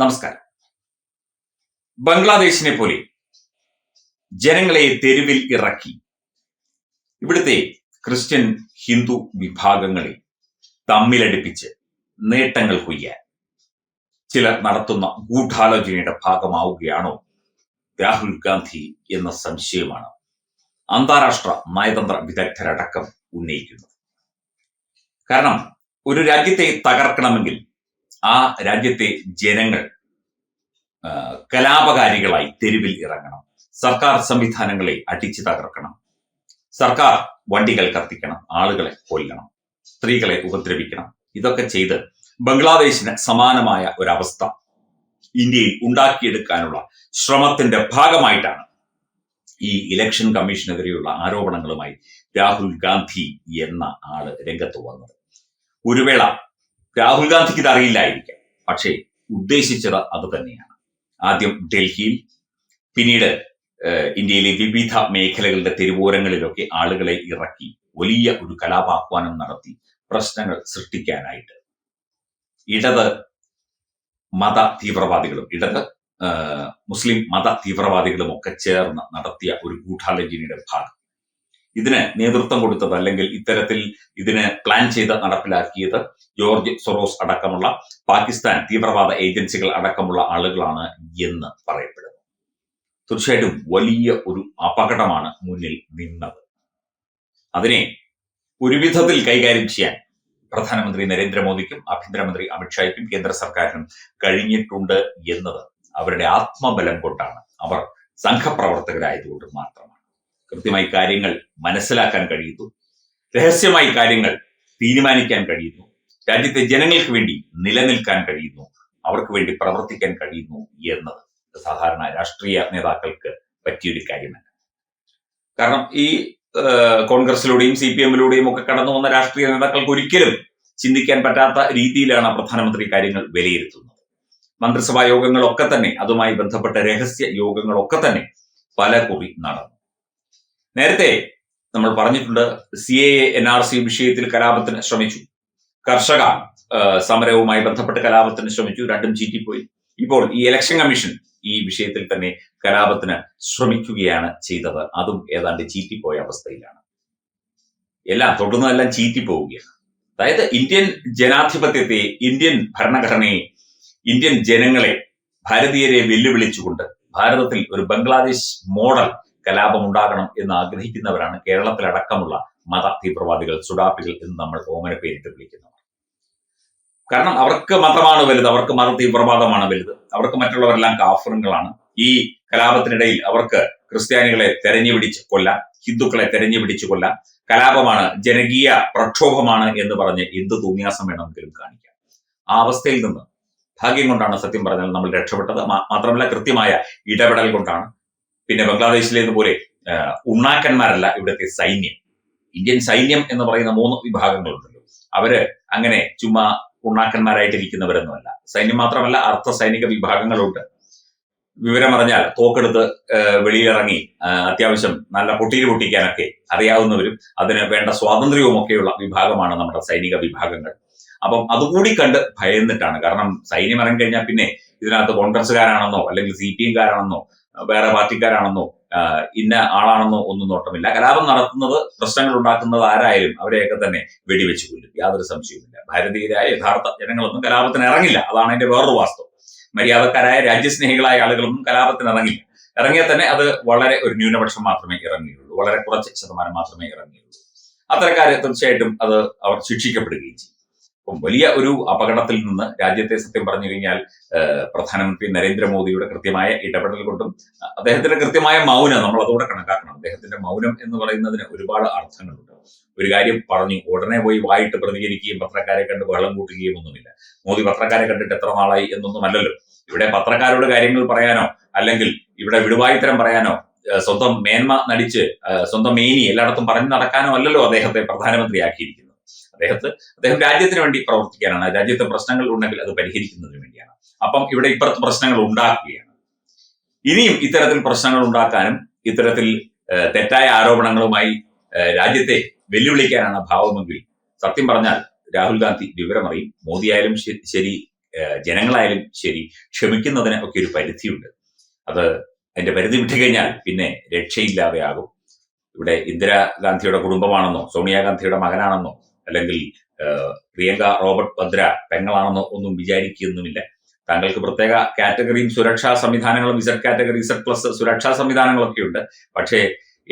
നമസ്കാരം. ബംഗ്ലാദേശിനെ പോലെ ജനങ്ങളെ തെരുവിൽ ഇറക്കി. ഇവിടുത്തെ ക്രിസ്ത്യൻ ഹിന്ദു വിഭാഗങ്ങളെ തമ്മിലടിപ്പിച്ച് നേട്ടങ്ങൾ കൊയ്യാൻ ചിലർ നടത്തുന്ന ഗൂഢാലോചനയുടെ ഭാഗമാവുകയാണോ? രാഹുൽ ഗാന്ധി എന്ന സംശയമാണ് അന്താരാഷ്ട്ര നയതന്ത്ര വിദഗ്ധരടക്കം ഉന്നയിക്കുന്നത്. കാരണം ഒരു രാജ്യത്തെ തകർക്കണമെങ്കിൽ ആ രാജ്യത്തെ ജനങ്ങൾ കലാപകാരികളായി തെരുവിൽ ഇറങ്ങണം. സർക്കാർ സംവിധാനങ്ങളെ അടിച്ചു തകർക്കണം. സർക്കാർ വണ്ടികൾ കത്തിക്കണം ആളുകളെ കൊല്ലണം സ്ത്രീകളെ ഉപദ്രവിക്കണം. ഇതൊക്കെ ചെയ്ത് ബംഗ്ലാദേശിന് സമാനമായ ഒരവസ്ഥ ഇന്ത്യയിൽ ഉണ്ടാക്കിയെടുക്കാനുള്ള ശ്രമത്തിന്റെ ഭാഗമായിട്ടാണ് ഈ ഇലക്ഷൻ കമ്മീഷനെതിരെയുള്ള ആരോപണങ്ങളുമായി രാഹുൽ ഗാന്ധി എന്ന ആൾ രംഗത്ത് വന്നത്. ഒരു വേള രാഹുൽ ഗാന്ധിക്ക് ഇത് അറിയില്ലായിരിക്കാം. പക്ഷേ ഉദ്ദേശിച്ചത് അത് തന്നെയാണ്. ആദ്യം ഡൽഹിയിൽ പിന്നീട് ഇന്ത്യയിലെ വിവിധ മേഖലകളുടെ തെരുവോരങ്ങളിലൊക്കെ ആളുകളെ ഇറക്കി വലിയ ഒരു കലാപാഹ്വാനം നടത്തി പ്രശ്നങ്ങൾ സൃഷ്ടിക്കാനായിട്ട്. ഇടത് മത തീവ്രവാദികളും ഇടത് മുസ്ലിം മത തീവ്രവാദികളും ഒക്കെ ചേർന്ന് നടത്തിയ ഒരു ഗൂഢാലോചനയുടെ ഭാഗം ഇതിന് നേതൃത്വം കൊടുത്തത് അല്ലെങ്കിൽ ഇത്തരത്തിൽ ഇതിന് പ്ലാൻ ചെയ്ത് നടപ്പിലാക്കിയത് ജോർജ് സൊറോസ് അടക്കമുള്ള പാകിസ്ഥാൻ തീവ്രവാദ ഏജൻസികൾ അടക്കമുള്ള ആളുകളാണ് എന്ന് പറയപ്പെടുന്നു. തീർച്ചയായിട്ടും വലിയ ഒരു അപകടമാണ് മുന്നിൽ നിന്നത്. അതിനെ ഒരു വിധത്തിൽ കൈകാര്യം ചെയ്യാൻ പ്രധാനമന്ത്രി നരേന്ദ്രമോദിക്കും ആഭ്യന്തരമന്ത്രി അമിത്ഷായ്ക്കും കേന്ദ്ര സർക്കാരിനും കഴിഞ്ഞിട്ടുണ്ട് എന്നത് അവരുടെ ആത്മബലം കൊണ്ടാണ്. അവർ സംഘപ്രവർത്തകരായതുകൊണ്ട് മാത്രമാണ്. കൃത്യമായി കാര്യങ്ങൾ മനസ്സിലാക്കാൻ കഴിയുന്നു. രഹസ്യമായി കാര്യങ്ങൾ തീരുമാനിക്കാൻ കഴിയുന്നു. രാജ്യത്തെ ജനങ്ങൾക്ക് വേണ്ടി നിലനിൽക്കാൻ കഴിയുന്നു. അവർക്ക് വേണ്ടി പ്രവർത്തിക്കാൻ കഴിയുന്നു എന്നത് സാധാരണ രാഷ്ട്രീയ നേതാക്കൾക്ക് പറ്റിയൊരു കാര്യമല്ല. കാരണം ഈ കോൺഗ്രസിലൂടെയും സി പി എമ്മിലൂടെയും ഒക്കെ കടന്നു വന്ന രാഷ്ട്രീയ നേതാക്കൾക്ക് ഒരിക്കലും ചിന്തിക്കാൻ പറ്റാത്ത രീതിയിലാണ് പ്രധാനമന്ത്രി കാര്യങ്ങൾ വിലയിരുത്തുന്നത്. മന്ത്രിസഭാ യോഗങ്ങളൊക്കെ തന്നെ അതുമായി ബന്ധപ്പെട്ട രഹസ്യ യോഗങ്ങളൊക്കെ തന്നെ പല കുറി നടന്നു. നേരത്തെ നമ്മൾ പറഞ്ഞിട്ടുണ്ട് C A N R C വിഷയത്തിൽ കലാപത്തിന് ശ്രമിച്ചു. കർഷക സമരവുമായി ബന്ധപ്പെട്ട് കലാപത്തിന് ശ്രമിച്ചു. രണ്ടും ചീറ്റിപ്പോയി. ഇപ്പോൾ ഈ ഇലക്ഷൻ കമ്മീഷൻ ഈ വിഷയത്തിൽ തന്നെ കലാപത്തിന് ശ്രമിക്കുകയാണ് ചെയ്തത്. അതും ഏതാണ്ട് ചീറ്റിപ്പോയ അവസ്ഥയിലാണ്. എല്ലാം തൊടുന്നതെല്ലാം ചീറ്റിപ്പോവുകയാണ്. അതായത് ഇന്ത്യൻ ജനാധിപത്യത്തെ ഇന്ത്യൻ ഭരണഘടനയെ ഇന്ത്യൻ ജനങ്ങളെ ഭാരതീയരെ വെല്ലുവിളിച്ചുകൊണ്ട് ഭാരതത്തിൽ ഒരു ബംഗ്ലാദേശ് മോഡൽ കലാപം ഉണ്ടാകണം എന്ന് ആഗ്രഹിക്കുന്നവരാണ് കേരളത്തിലടക്കമുള്ള മത തീവ്രവാദികൾ സുഡാപ്പികൾ എന്ന് നമ്മൾ ഓമന പേരിട്ട് വിളിക്കുന്നവർ. കാരണം അവർക്ക് മതമാണ് വലുത് അവർക്ക് മത തീവ്രവാദമാണ് വലുത്. അവർക്ക് മറ്റുള്ളവരെല്ലാം കാഫറുകളാണ്. ഈ കലാപത്തിനിടയിൽ അവർക്ക് ക്രിസ്ത്യാനികളെ തെരഞ്ഞു പിടിച്ച് കൊല്ലാം ഹിന്ദുക്കളെ തെരഞ്ഞു പിടിച്ച് കൊല്ലാം. കലാപമാണ് ജനകീയ പ്രക്ഷോഭമാണ് എന്ന് പറഞ്ഞ് എന്ത് തോന്നിയാസം വേണമെങ്കിലും കാണിക്കാം. ആ അവസ്ഥയിൽ നിന്ന് ഭാഗ്യം കൊണ്ടാണ് സത്യം പറഞ്ഞാൽ നമ്മൾ രക്ഷപ്പെട്ടത്. മാത്രമല്ല കൃത്യമായ ഇടപെടൽ കൊണ്ടാണ്. പിന്നെ ബംഗ്ലാദേശിലേത് പോലെ ഉണ്ണാക്കന്മാരല്ല ഇവിടുത്തെ സൈന്യം. ഇന്ത്യൻ സൈന്യം എന്ന് പറയുന്ന മൂന്ന് വിഭാഗങ്ങളുണ്ടല്ലോ. അവർ അങ്ങനെ ചുമ്മാ ഉണ്ണാക്കന്മാരായിട്ടിരിക്കുന്നവരൊന്നുമല്ല. സൈന്യം മാത്രമല്ല അർദ്ധ സൈനിക വിഭാഗങ്ങളുണ്ട്. വിവരമറിഞ്ഞാൽ തോക്കെടുത്ത് വെളിയിലിറങ്ങി അത്യാവശ്യം നല്ല പൊട്ടിയിൽ പൊട്ടിക്കാനൊക്കെ അറിയാവുന്നവരും അതിന് വേണ്ട സ്വാതന്ത്ര്യവും ഒക്കെയുള്ള വിഭാഗമാണ് നമ്മുടെ സൈനിക വിഭാഗങ്ങൾ. അപ്പം അതുകൂടി കണ്ട് ഭയന്നിട്ടാണ്. കാരണം സൈന്യം ഇറങ്ങി കഴിഞ്ഞാൽ പിന്നെ ഇതിനകത്ത് കോൺഗ്രസ്സുകാരാണെന്നോ അല്ലെങ്കിൽ സി പി എംകാരാണെന്നോ വേറെ പാർട്ടിക്കാരാണെന്നോ ഇന്ന ആളാണെന്നോ ഒന്നും നോട്ടമില്ല. കലാപം നടത്തുന്നത് പ്രശ്നങ്ങൾ ഉണ്ടാക്കുന്നത് ആരായാലും അവരെയൊക്കെ തന്നെ വെടിവെച്ച് കൊല്ലും. യാതൊരു സംശയവുമില്ല. ഭാരതീയരായ യഥാർത്ഥ ജനങ്ങളൊന്നും കലാപത്തിന് ഇറങ്ങില്ല. അതാണ് അതിന്റെ വേറൊരു വാസ്തവം. മര്യാദക്കാരായ രാജ്യസ്നേഹികളായ ആളുകളൊന്നും കലാപത്തിന് ഇറങ്ങില്ല. ഇറങ്ങിയാൽ തന്നെ അത് വളരെ ഒരു ന്യൂനപക്ഷം മാത്രമേ ഇറങ്ങിയുള്ളൂ. വളരെ കുറച്ച് ശതമാനം മാത്രമേ ഇറങ്ങിയുള്ളൂ. അത്തരക്കാരെ തീർച്ചയായിട്ടും അത് അവർ ശിക്ഷിക്കപ്പെടുകയും ചെയ്യും. വലിയ ഒരു അപകടത്തിൽ നിന്ന് രാജ്യത്തെ സത്യം പറഞ്ഞു കഴിഞ്ഞാൽ പ്രധാനമന്ത്രി നരേന്ദ്രമോദിയുടെ കൃത്യമായ ഇടപെടൽ കൊണ്ടും അദ്ദേഹത്തിന്റെ കൃത്യമായ മൗനം നമ്മൾ അതോടെ കണക്കാക്കണം. അദ്ദേഹത്തിന്റെ മൗനം എന്ന് പറയുന്നതിന് ഒരുപാട് അർത്ഥങ്ങളുണ്ട്. ഒരു കാര്യം പറഞ്ഞു ഉടനെ പോയി വായിട്ട് പ്രതികരിക്കുകയും പത്രക്കാരെ കണ്ട് ബഹളം കൂട്ടുകയും ഒന്നുമില്ല. മോദി പത്രക്കാരെ കണ്ടിട്ട് എത്ര നാളായി എന്നൊന്നും അല്ലല്ലോ. ഇവിടെ പത്രക്കാരോട് കാര്യങ്ങൾ പറയാനോ അല്ലെങ്കിൽ ഇവിടെ വിടുവായിത്തരം പറയാനോ സ്വന്തം മേന്മ നടിച്ച് സ്വന്തം മേനി എല്ലായിടത്തും പറഞ്ഞു നടക്കാനോ അല്ലല്ലോ അദ്ദേഹത്തെ പ്രധാനമന്ത്രിയാക്കിയിരിക്കുന്നത്. അദ്ദേഹത്തെ അദ്ദേഹം രാജ്യത്തിന് വേണ്ടി പ്രവർത്തിക്കാനാണ്. രാജ്യത്തെ പ്രശ്നങ്ങൾ ഉണ്ടെങ്കിൽ അത് പരിഹരിക്കുന്നതിന് വേണ്ടിയാണ്. അപ്പം ഇവിടെ ഇപ്പുറത്ത് പ്രശ്നങ്ങൾ ഉണ്ടാക്കുകയാണ്. ഇനിയും ഇത്തരത്തിൽ പ്രശ്നങ്ങൾ ഉണ്ടാക്കാനും ഇത്തരത്തിൽ തെറ്റായ ആരോപണങ്ങളുമായി രാജ്യത്തെ വെല്ലുവിളിക്കാനാണ് ഭാവമെങ്കിൽ സത്യം പറഞ്ഞാൽ രാഹുൽ ഗാന്ധി വിവരമറിയും. മോദിയായാലും ശരി ജനങ്ങളായാലും ശരി ക്ഷമിക്കുന്നതിന് ഒക്കെ ഒരു പരിധിയുണ്ട്. അത് അതിന്റെ പരിധി വിട്ടുകഴിഞ്ഞാൽ പിന്നെ രക്ഷയില്ലാതെയാകും. ഇവിടെ ഇന്ദിരാഗാന്ധിയുടെ കുടുംബമാണെന്നോ സോണിയാഗാന്ധിയുടെ മകനാണെന്നോ അല്ലെങ്കിൽ പ്രിയങ്ക റോബർട്ട് ഭദ്ര പെങ്ങളാണെന്നോ ഒന്നും വിചാരിക്കുന്നുമില്ല. താങ്കൾക്ക് പ്രത്യേക കാറ്റഗറിയും സുരക്ഷാ സംവിധാനങ്ങളും ഇസഡ് കാറ്റഗറി ഇസഡ് പ്ലസ് സുരക്ഷാ സംവിധാനങ്ങളൊക്കെ ഉണ്ട്. പക്ഷേ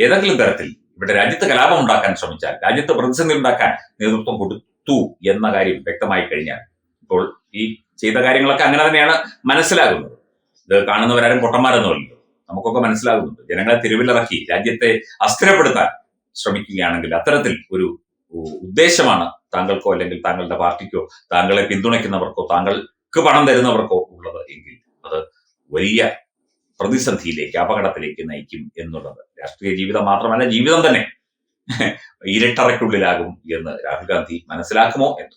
ഏതെങ്കിലും തരത്തിൽ ഇവിടെ രാജ്യത്ത് കലാപം ഉണ്ടാക്കാൻ ശ്രമിച്ചാൽ രാജ്യത്ത് പ്രതിസന്ധി ഉണ്ടാക്കാൻ നേതൃത്വം കൊടുത്തു എന്ന കാര്യം വ്യക്തമായി കഴിഞ്ഞാൽ ഇപ്പോൾ ഈ ചെയ്ത കാര്യങ്ങളൊക്കെ അങ്ങനെ തന്നെയാണ് മനസ്സിലാകുന്നത്. ഇത് കാണുന്നവരാരും പൊട്ടന്മാരൊന്നുമല്ലോ നമുക്കൊക്കെ മനസ്സിലാകുന്നുണ്ട്. ജനങ്ങളെ തെരുവിലിറക്കി രാജ്യത്തെ അസ്ഥിരപ്പെടുത്താൻ ശ്രമിക്കുകയാണെങ്കിൽ അത്തരത്തിൽ ഒരു ഉദ്ദേശമാണ് താങ്കൾക്കോ അല്ലെങ്കിൽ താങ്കളുടെ പാർട്ടിക്കോ താങ്കളെ പിന്തുണയ്ക്കുന്നവർക്കോ താങ്കൾക്ക് പണം തരുന്നവർക്കോ ഉള്ളത് എങ്കിൽ അത് വലിയ പ്രതിസന്ധിയിലേക്ക് അപകടത്തിലേക്ക് നയിക്കും എന്നുള്ളത്. രാഷ്ട്രീയ ജീവിതം മാത്രമല്ല ജീവിതം തന്നെ ഇരട്ടറയ്ക്കുള്ളിലാകും എന്ന് രാഹുൽ ഗാന്ധി മനസ്സിലാക്കുമോ എന്ന്.